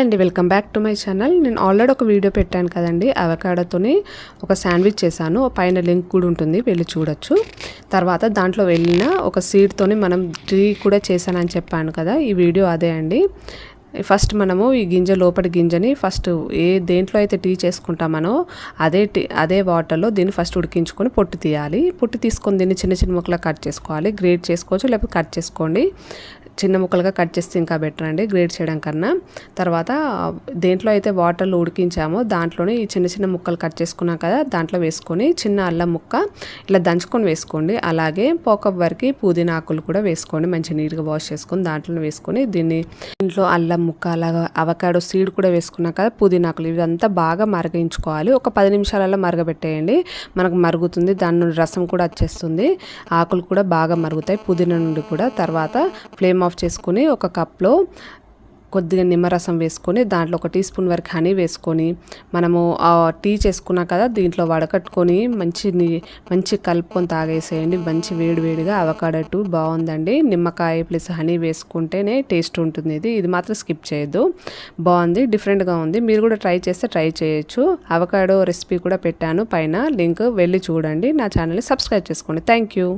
అండి welcome back to my channel. నేను already ఒక వీడియో పెట్టాను కదండి అవకాడోతోని ఒక శాండ్విచ్ చేశాను. పైన లింక్ కూడా ఉంటుంది వెళ్ళి చూడొచ్చు. తర్వాత దాంట్లో వెళ్ళిన ఒక సీడ్తోని మనం టీ కూడా చేశానని చెప్పాను కదా ఈ వీడియో అదే అండి. ఫస్ట్ మనము ఈ గింజ లోపటి గింజని ఫస్ట్ ఏ దేంట్లో అయితే టీ చేసుకుంటామనో అదే టీ అదే వాటర్లో దీన్ని ఫస్ట్ ఉడికించుకొని పొట్టు తీయాలి. పొట్టు తీసుకొని దీన్ని చిన్న చిన్న ముక్కలు కట్ చేసుకోవాలి. గ్రేట్ చేసుకోవచ్చు లేకపోతే కట్ చేసుకోండి. చిన్న ముక్కలుగా కట్ చేస్తే ఇంకా బెటర్ అండి గ్రేట్ చేయడం కన్నా. తర్వాత దేంట్లో అయితే వాటర్లో ఉడికించామో దాంట్లోనే ఈ చిన్న చిన్న ముక్కలు కట్ చేసుకున్నాం కదా దాంట్లో వేసుకొని చిన్న అల్లం ముక్క ఇలా దంచుకొని వేసుకోండి. అలాగే పోకప్ వరకు పుదీనా ఆకులు కూడా వేసుకోండి మంచి నీట్గా వాష్ చేసుకొని దాంట్లో వేసుకొని దీన్ని ఇంట్లో అల్లం ముక్క అలాగా అవకాడో సీడ్ కూడా వేసుకున్నాం కదా పుదీనా ఆకులు ఇదంతా బాగా మరగించుకోవాలి. ఒక పది నిమిషాలలో మరగబెట్టేయండి. మనకు మరుగుతుంది దాని నుండి రసం కూడా వచ్చేస్తుంది. ఆకులు కూడా బాగా మరుగుతాయి పుదీనా నుండి కూడా. తర్వాత ఫ్లేమ్ ఆఫ్ చేసుకుని ఒక కప్లో కొద్దిగా నిమ్మరసం వేసుకొని దాంట్లో ఒక టీ స్పూన్ వరకు హనీ వేసుకొని మనము టీ చేసుకున్నా కదా దీంట్లో వడకట్టుకొని మంచి మంచి కలుపుకొని తాగేసేయండి. మంచి వేడివేడిగా అవకాడట్టు బాగుందండి. నిమ్మకాయ ప్లస్ హనీ వేసుకుంటేనే టేస్ట్ ఉంటుంది ఇది. ఇది మాత్రం స్కిప్ చేయొద్దు. బాగుంది డిఫరెంట్గా ఉంది. మీరు కూడా ట్రై చేస్తే ట్రై చేయొచ్చు. అవకాడో రెసిపీ కూడా పెట్టాను. పైన లింక్ వెళ్ళి చూడండి. నా ఛానల్ని సబ్స్క్రైబ్ చేసుకోండి. Thank you.